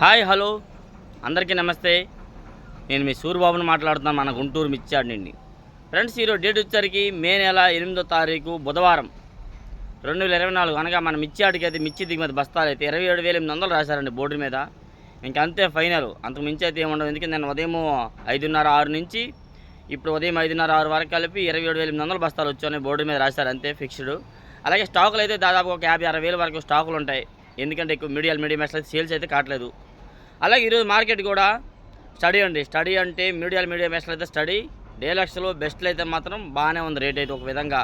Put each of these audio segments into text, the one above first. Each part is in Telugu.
Hi hello. అందరికీ నమస్తే. నేను మీ సూర్యబాబుని మాట్లాడుతున్నాను మన గుంటూరు మిచ్చాడు నుండి. ఫ్రెండ్స్ ఈరోజు డేట్ వచ్చేసరికి మే నెల ఎనిమిదో తారీఖు బుధవారం. రెండు వేల ఇరవై నాలుగు అనగా మన మిచ్చాడికి అయితే మిర్చి దిగుమతి బస్తాలు అయితే ఇరవై ఏడు వేల ఎనిమిది వందలు రాశారండి బోర్డు మీద. ఇంక అంతే ఫైనల్. అంతకు మించి అయితే ఏముండదు ఎందుకంటే నేను ఉదయం ఐదున్నర ఆరు నుంచి ఇప్పుడు ఉదయం ఐదున్నర ఆరు వరకు కలిపి ఇరవై ఏడు వేల ఎనిమిది వందల బస్తాలు వచ్చాయని బోర్డు మీద రాశారు. అంతే ఫిక్స్డ్. అలాగే స్టాకులు అయితే దాదాపు ఒక యాభై అరవై వేల వరకు స్టాకులు ఉంటాయి. ఎందుకంటే ఎక్కువ మీడియాలు మీడియం అయితే సేల్స్ అయితే కావట్లేదు. అలాగే ఈరోజు మార్కెట్ కూడా స్టడీ అండి. స్టడీ అంటే మీడియాలు మీడియం మెస్లు అయితే స్టడీ. డేలక్స్లో బెస్ట్లు అయితే మాత్రం బాగానే ఉంది రేట్ అయితే ఒక విధంగా.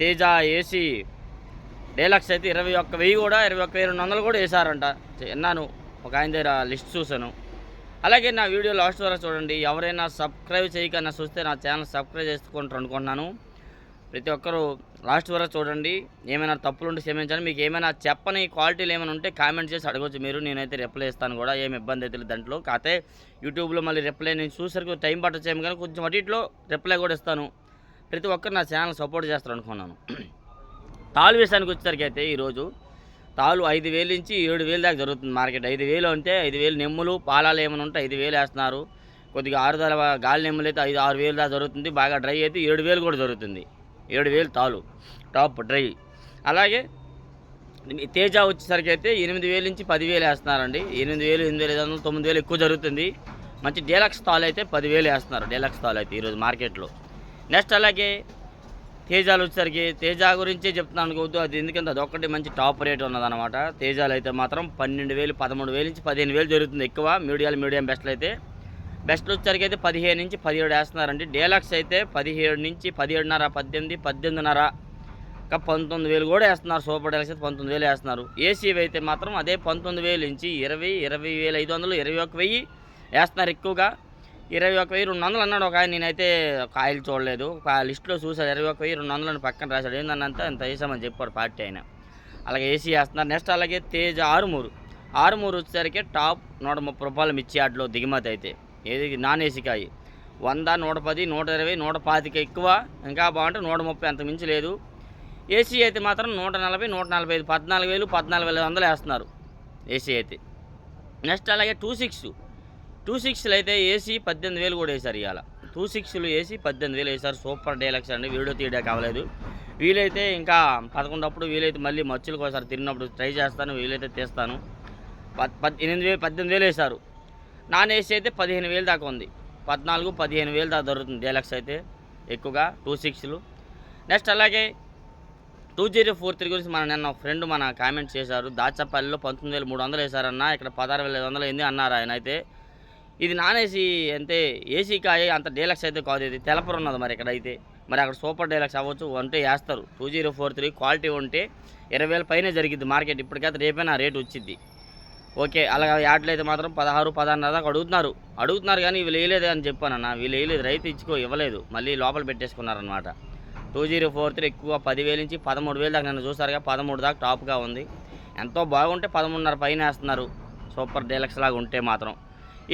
తేజ ఏసీ డేలక్స్ అయితే ఇరవై ఒక్క వెయ్యి కూడా ఇరవై ఒక్క వెయ్యి రెండు వందలు కూడా వేశారంట. విన్నాను ఒక ఆయన దగ్గర లిస్ట్ చూశాను. అలాగే నా వీడియో లాస్ట్ వరకు చూడండి. ఎవరైనా సబ్స్క్రైబ్ చేయకన్నా చూస్తే నా ఛానల్ సబ్స్క్రైబ్ చేసుకుంటారు అనుకుంటున్నాను. ప్రతి ఒక్కరూ లాస్ట్ వరకు చూడండి. ఏమైనా తప్పులు ఉంటే క్షమించండి. మీకు ఏమైనా చెప్పని క్వాలిటీలు ఏమైనా ఉంటే కామెంట్ చేసి అడగవచ్చు మీరు నేనైతే రిప్లై ఇస్తాను కూడా. ఏమి ఇబ్బంది అయితే దాంట్లో. కాకపోతే యూట్యూబ్లో మళ్ళీ రిప్లై నేను చూసరికి టైం పట్టచ్చేమో కానీ కొంచెం అటిట్లో రిప్లై కూడా ఇస్తాను. ప్రతి ఒక్కరు నా ఛానల్ సపోర్ట్ చేస్తారు అనుకున్నాను. తాళు విషయానికి వచ్చేసరికి అయితే ఈరోజు తాలు ఐదు వేలు నుంచి ఏడు వేలు దాకా జరుగుతుంది మార్కెట్ ఐదు వేలు అంటే ఐదు వేలు నెమ్ములు పాలాలు ఏమైనా ఉంటే ఐదు వేలు వేస్తున్నారు. కొద్దిగా ఆరుదల గాలి నెమ్మలు అయితే ఐదు ఆరు వేలు దాకా జరుగుతుంది. బాగా డ్రై అయితే ఏడు వేలు కూడా జరుగుతుంది. ఏడు వేలు తాలు టాప్ డ్రై. అలాగే తేజ వచ్చేసరికి అయితే ఎనిమిది వేలు నుంచి పదివేలు వేస్తున్నారండి. ఎనిమిది వేలు ఎనిమిది వేలు ఐదు వందలు తొమ్మిది వేలు ఎక్కువ జరుగుతుంది. మంచి డీలక్స్ తాలు అయితే పదివేలు వేస్తున్నారు డీలక్స్ తాలు అయితే ఈరోజు మార్కెట్లో. నెక్స్ట్ అలాగే తేజాలు వచ్చేసరికి తేజ గురించే చెప్తున్నాను అనుకోవద్దు అది ఎందుకంటే అది ఒక్కటి మంచి టాప్ రేట్ ఉన్నదన్నమాట. తేజాలు అయితే మాత్రం పన్నెండు వేలు పదమూడు వేలు నుంచి పదిహేను వేలు జరుగుతుంది ఎక్కువ. మీడియాలు మీడియం బెస్ట్లు అయితే బెస్ట్లు వచ్చేసరికి అయితే పదిహేను నుంచి పదిహేడు వేస్తున్నారండి. డేలక్స్ అయితే పదిహేడు నుంచి పదిహేడున్నర పద్దెనిమిది పద్దెనిమిదిన్నర ఇంకా పంతొమ్మిది వేలు కూడా వేస్తున్నారు. సూపర్ డెలక్స్ అయితే పంతొమ్మిది వేలు వేస్తున్నారు. ఏసీవి అయితే మాత్రం అదే పంతొమ్మిది వేలు నుంచి ఇరవై ఇరవై వేల ఐదు వందలు ఇరవై ఒక వెయ్యి వేస్తున్నారు ఎక్కువగా. ఇరవై ఒక వెయ్యి రెండు వందలు అన్నాడు. ఒక ఆయన నేనైతే ఒక ఆయిల్ చూడలేదు. ఒక లిస్ట్లో చూశాడు. ఇరవై ఒక వెయ్యి రెండు వందలు అని పక్కన రాశాడు. ఏందన్నంత ఇంత వేసామని చెప్పాడు పార్టీ ఆయన. అలాగే ఏసీ వేస్తున్నారు. నెక్స్ట్ అలాగే తేజ ఆరుమూరు. ఆరుమూరు వచ్చేసరికి టాప్ నూట ముప్పై రూపాయలు మిర్చి ఆటలో దిగుమతి అయితే. ఏది నాన్ ఏసీ కాయి. వంద నూట పది నూట ఇరవై నూట పాతిక ఎక్కువ. ఇంకా బాగుంటే నూట ముప్పై అంత మించి లేదు. ఏసీ అయితే మాత్రం నూట నలభై నూట నలభై ఐదు పద్నాలుగు వేలు పద్నాలుగు వేల వందలు వేస్తున్నారు ఏసీ అయితే. నెక్స్ట్ అలాగే టూ సిక్స్. టూ సిక్స్లు అయితే ఏసీ పద్దెనిమిది వేలు కూడా వేశారు ఇవాళ. టూ సిక్స్లు ఏసీ పద్దెనిమిది వేలు వేశారు. సూపర్ డైలాక్స్ అండి. వీడియో తీయడానికి కావలేదు వీలైతే ఇంకా పదకొండప్పుడు వీలైతే మళ్ళీ మచ్చులకు ఒకసారి తిరిగినప్పుడు ట్రై చేస్తాను. వీలైతే తీస్తాను. పద్ పద్ ఎనిమిది వేలు పద్దెనిమిది వేలు వేశారు. నాన్ ఏసీ అయితే పదిహేను వేలు దాకా ఉంది. పద్నాలుగు పదిహేను వేలు దాకా దొరుకుతుంది డీలక్స్ అయితే ఎక్కువగా టూ సిక్స్లు. నెక్స్ట్ అలాగే టూ జీరో ఫోర్ త్రీ గురించి మన నిన్న ఫ్రెండ్ మన కామెంట్ చేశారు. దాచపల్లిలో పంతొమ్మిది వేలు మూడు వందలు వేశారన్న ఇక్కడ పదహారు వేల ఐదు వందలు ఏంది అన్నారు ఆయన అయితే. ఇది నాన్ ఏసీ అంటే ఏసీ కాయ అంత డీలక్స్ అయితే కాదు ఇది. తెలపరు ఉన్నది మరి ఇక్కడ అయితే. మరి అక్కడ సూపర్ డీలక్స్ అవ్వచ్చు అంటే వేస్తారు. Two zero four three quality ఉంటే ఇరవై వేల పైనే జరిగింది మార్కెట్. ఇప్పటికైతే రేపైనా రేట్ వచ్చింది ఓకే అలాగే యాడ్లు అయితే మాత్రం పదహారు పదహారు దాకా అడుగుతున్నారు. అడుగుతున్నారు కానీ వీళ్ళు వేయలేదు అని చెప్పానన్న. వీళ్ళు వేయలేదు రైతు ఇచ్చుకో ఇవ్వలేదు. మళ్ళీ లోపల పెట్టేసుకున్నారనమాట టూ జీరో ఫోర్ త్రీ ఎక్కువ పదివేలు నుంచి పదమూడు వేలు దాకా నన్ను చూసారుగా పదమూడు దాకా టాప్గా ఉంది. ఎంతో బాగుంటే పదమూడున్నర పైన వేస్తున్నారు. సూపర్ డీలక్స్ లాగా ఉంటే మాత్రం.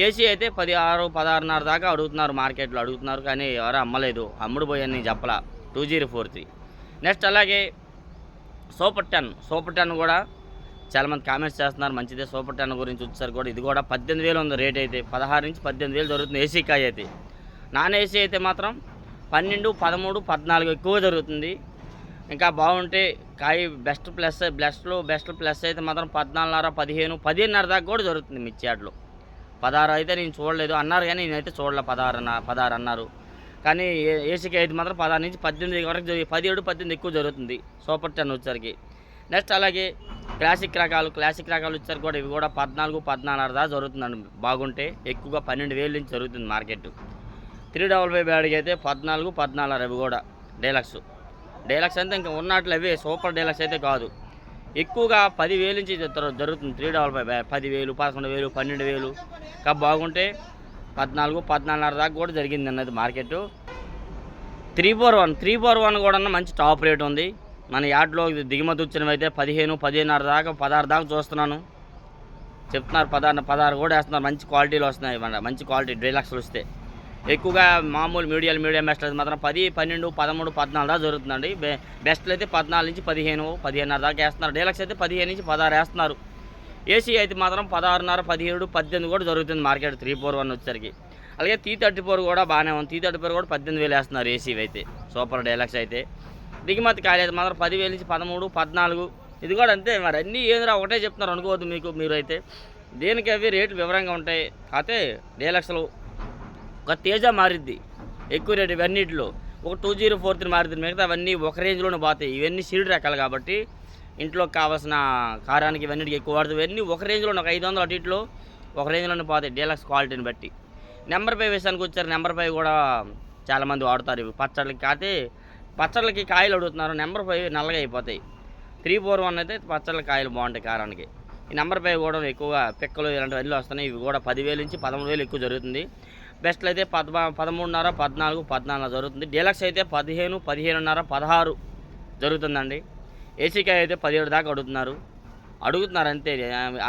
ఏసీ అయితే పదిహారు పదహారున్నర దాకా అడుగుతున్నారు మార్కెట్లో. అడుగుతున్నారు కానీ ఎవరు అమ్మలేదు. అమ్ముడు పోయాను చెప్పలా. Two zero four three. Next అలాగే సూపర్ టెన్. సూపర్ టెన్ కూడా చాలామంది కామెంట్స్ చేస్తున్నారు మంచిదే సూపర్ టెన్ గురించి వచ్చేసరికి కూడా. ఇది కూడా పద్దెనిమిది వేలు ఉంది రేట్ అయితే. పదహారు నుంచి పద్దెనిమిది వేలు దొరుకుతుంది ఏసీ కాయ అయితే. నాన్ ఏసీ అయితే మాత్రం పన్నెండు పదమూడు పద్నాలుగు ఎక్కువ జరుగుతుంది. ఇంకా బాగుంటే కాయ బెస్ట్ ప్లస్ బెస్ట్లో బెస్ట్ ప్లస్ అయితే మాత్రం పద్నాలుగున్నర పదిహేను పదిహేనున్నర దాకా కూడా జరుగుతుంది మిర్చియాడ్లో పదహారు అయితే నేను చూడలేదు. అన్నారు కానీ నేనైతే చూడలే పదహారు అన్న పదహారు అన్నారు. కానీ ఏ- ఏసీకి అయితే మాత్రం పదహారు నుంచి పద్దెనిమిది వరకు జరిగి పదిహేడు పద్దెనిమిది ఎక్కువ జరుగుతుంది. సూపర్ టెన్ వచ్చేసరికి. నెక్స్ట్ అలాగే క్లాసిక్ రకాలు క్లాసిక్ రకాలు ఇచ్చారు కూడా. ఇవి కూడా పద్నాలుగు పద్నాలుగు దాకా జరుగుతుందండి. బాగుంటే ఎక్కువగా పన్నెండు వేలు నుంచి జరుగుతుంది మార్కెట్. త్రీ డబల్ ఫైవ్ బ్యాడ్కి అయితే పద్నాలుగు పద్నాలుగు అవి కూడా డీలక్స్. డీలక్స్ అంటే ఇంకా ఉన్నట్లు అవే సూపర్ డీలక్స్ అయితే కాదు. ఎక్కువగా పదివేలు నుంచి జరుగుతుంది త్రీ డబల్ ఫైవ్ పదివేలు పదకొండు వేలు పన్నెండు వేలు. ఇంకా బాగుంటే పద్నాలుగు పద్నాలుగున్నర దాకా కూడా జరిగింది అన్నది market. Three four one three four one కూడా మంచి టాప్ రేట్ ఉంది. మన యార్డ్లో దిగుమతి వచ్చినవి అయితే పదిహేను పదిహేనున్నర దాకా పదహారు దాకా చూస్తున్నాను. చెప్తున్నారు పదహారు పదహారు కూడా వేస్తున్నారు. మంచి క్వాలిటీలు వస్తున్నాయి మన మంచి క్వాలిటీ డీలక్స్లు వస్తే. ఎక్కువగా మామూలు మీడియాలు మీడియం బెస్ట్లు అయితే మాత్రం పది పన్నెండు పదమూడు పద్నాలుగు దాకా జరుగుతుందండి. బె బెస్ట్లు అయితే పద్నాలుగు నుంచి పదిహేను పదిహేనున్నర దాకా వేస్తున్నారు. డీలక్స్ అయితే పదిహేను నుంచి పదహారు వేస్తున్నారు. ఏసీ అయితే మాత్రం పదహారున్నర పదిహేడు పద్దెనిమిది కూడా జరుగుతుంది మార్కెట్ త్రీ ఫోర్ వన్ వచ్చేసరికి. అలాగే టీ థర్టీ ఫోర్ కూడా బాగానే ఉంది. టీ థర్టీ ఫోర్ కూడా పద్దెనిమిది వేలు వేస్తున్నారు ఏసీ అయితే. సూపర్ డైలాక్స్ అయితే. దిగుమతి కాలేదు. మాత్రం పదివేలు నుంచి పదమూడు పద్నాలుగు. ఇది కూడా అంతే మరి. అన్నీ ఏందిరా ఒకటే చెప్తున్నారు అనుకోవద్దు మీకు మీరు అయితే దేనికి అవి రేట్లు వివరంగా ఉంటాయి. కాకపోతే డైలాక్స్లు ఒక తేజ మారిద్ది. ఎక్కువ రేటు ఇవన్నిటిలో. ఒక టూ జీరో ఫోర్ త్రీ మారుతుంది మిగతా అవన్నీ ఒక రేంజ్లోనే పోతాయి. ఇవన్నీ సీడ్ రకాలు కాబట్టి ఇంట్లోకి కావాల్సిన కారానికి ఇవన్నిటికి ఎక్కువ వాడుతుంది ఇవన్నీ ఒక రేంజ్లో ఒక ఐదు వందలు అటు ఇట్లో ఒక రేంజ్లోనే పోతాయి డీలక్స్ క్వాలిటీని బట్టి. నెంబర్ ఫైవ్ విషయానికి వచ్చారు. నెంబర్ ఫైవ్ కూడా చాలామంది వాడతారు. ఇవి పచ్చళ్ళకి కాకపోతే పచ్చళ్ళకి కాయలు అడుగుతున్నారు. నెంబర్ ఫైవ్ నల్లగా అయిపోతాయి. త్రీ ఫోర్ వన్ అయితే పచ్చళ్ళ కాయలు బాగుంటాయి కారానికి. ఈ నెంబర్ ఫైవ్ కూడా ఎక్కువగా పిక్కలు ఇలాంటివన్నీ వస్తున్నాయి. ఇవి కూడా పదివేలు నుంచి పదమూడు వేలు ఎక్కువ జరుగుతుంది. బెస్ట్లు అయితే పదమా పదమూడున్నర పద్నాలుగు పద్నాలుగు జరుగుతుంది. డీలక్స్ అయితే పదిహేను పదిహేనున్నర పదహారు జరుగుతుందండి. ఏసీకాయ అయితే పదిహేడు దాకా అడుగుతున్నారు. అడుగుతున్నారు అంతే.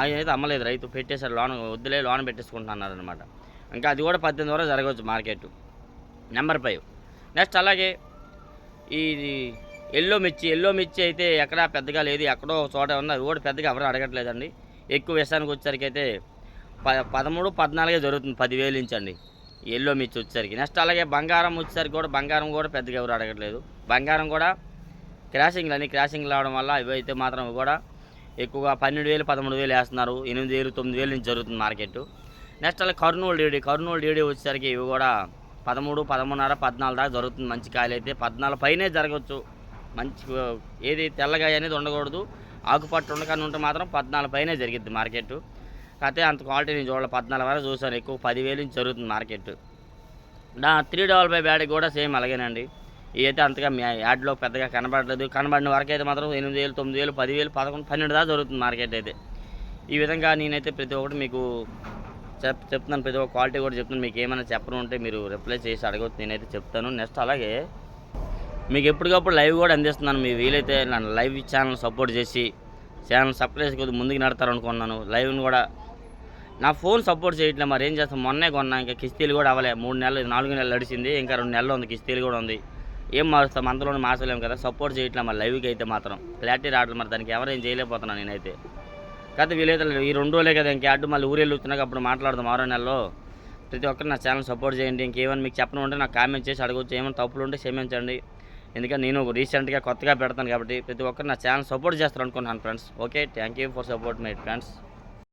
ఆయన అయితే అమ్మలేదు. రైతు పెట్టేశారు. లోన్ వద్దులే లోన్ పెట్టేసుకుంటున్నారు అనమాట ఇంకా అది కూడా పద్దెనిమిది వరకు జరగవచ్చు మార్కెట్. నెంబర్ ఫైవ్ నెక్స్ట్ అలాగే ఈ ఎల్లో మిర్చి ఎల్లో మిర్చి అయితే ఎక్కడా పెద్దగా లేదు. ఎక్కడో చోట ఉన్నది కూడా పెద్దగా ఎవరు అడగట్లేదండి. ఎక్కువ విషయానికి వచ్చేసరికి అయితే ప పదమూడు పద్నాలుగే జరుగుతుంది పదివేలు నుంచి అండి. ఎల్లో మిర్చి వచ్చేసరికి. నెక్స్ట్ అలాగే బంగారం వచ్చేసరికి కూడా బంగారం కూడా పెద్దగా ఎవరు అడగట్లేదు. బంగారం కూడా క్రాసింగ్లు అన్ని క్రాసింగ్లు రావడం వల్ల ఇవి అయితే మాత్రం కూడా ఎక్కువగా పన్నెండు వేలు పదమూడు వేలు వేస్తున్నారు. ఎనిమిది వేలు తొమ్మిది వేలు నుంచి జరుగుతుంది మార్కెట్ నెక్స్ట్ అలా కర్నూలు డీడీ కర్నూలు డీడీ వచ్చేసరికి ఇవి కూడా పదమూడు పదమూడున్నర పద్నాలుగు దాకా జరుగుతుంది. మంచి కాయలు అయితే పద్నాలుగు పైనే జరగవచ్చు మంచి ఏది తెల్లగాయ అనేది ఉండకూడదు. ఆకుపట్టు ఉండకని ఉంటే మాత్రం పద్నాలుగు పైనే జరిగిద్ది మార్కెట్ కాకపోతే అంత క్వాలిటీ నేను చూడాలి. పద్నాలుగు వరకు చూసాను ఎక్కువ పదివేలు నుంచి జరుగుతుంది మార్కెట్ నా త్రీ డబల్ ఫైవ్ బ్యాడ్ కూడా సేమ్ అలాగేనండి. ఇవైతే అంతగా మీ యాడ్లో పెద్దగా కనబడలేదు. కనబడిన వరకు అయితే మాత్రం ఎనిమిది వేలు తొమ్మిది వేలు పదివేలు పదకొండు పన్నెండు దాకా జరుగుతుంది మార్కెట్ అయితే. ఈ విధంగా నేనైతే ప్రతి ఒక్కటి మీకు చెప్ చెప్తున్నాను ప్రతి ఒక్క క్వాలిటీ కూడా చెప్తున్నాను. మీకు ఏమైనా చెప్పను ఉంటే మీరు రిప్లై చేసి అడగవచ్చు నేనైతే చెప్తాను. నెక్స్ట్ అలాగే మీకు ఎప్పటికప్పుడు లైవ్ కూడా అందిస్తున్నాను. మీ వీలైతే నన్ను లైవ్ ఛానల్ సపోర్ట్ చేసి ఛానల్ సబ్స్క్రైబ్ కొద్దిగా ముందుకు నడతారు అనుకున్నాను లైవ్ని కూడా నా ఫోన్ సపోర్ట్ చేయట్లేదు మరి. ఏం చేస్తాం? మొన్నే కొన్నా ఇంకా కిస్తీలు కూడా అవ్వలే. మూడు నెలలు నాలుగు నెలలు నడిచింది. ఇంకా రెండు నెలలు ఉంది కిస్తీలు కూడా ఉంది. ఏం మారుస్తాం? అంతలోనే మార్చలేము కదా. సపోర్ట్ చేయట్లే మరి లైవ్కి అయితే మాత్రం. క్లారిటీ రావట్లేదు మరి. దానికి ఎవరేం చేయలేకపోతున్నాను నేనైతే. కాదు వీలైతే ఈ రెండు రోజులే కదా ఇంకా అడ్డు మళ్ళీ ఊరు వెళ్ళొచ్చినాక అప్పుడు మాట్లాడదాం ఆరో నెలలో. ప్రతి ఒక్కరు నా ఛానల్ సపోర్ట్ చేయండి. ఇంకేమైనా మీకు చెప్పడం ఉంటే నాకు కామెంట్ చేసి అడగవచ్చు ఏమైనా తప్పులు ఉంటే క్షమించండి. ఎందుకంటే నేను రీసెంట్గా కొత్తగా పెడతాను కాబట్టి ప్రతి ఒక్కరు నా ఛానల్ సపోర్ట్ చేస్తారు అనుకుంటున్నాను friends. Okay thank you for support my friends.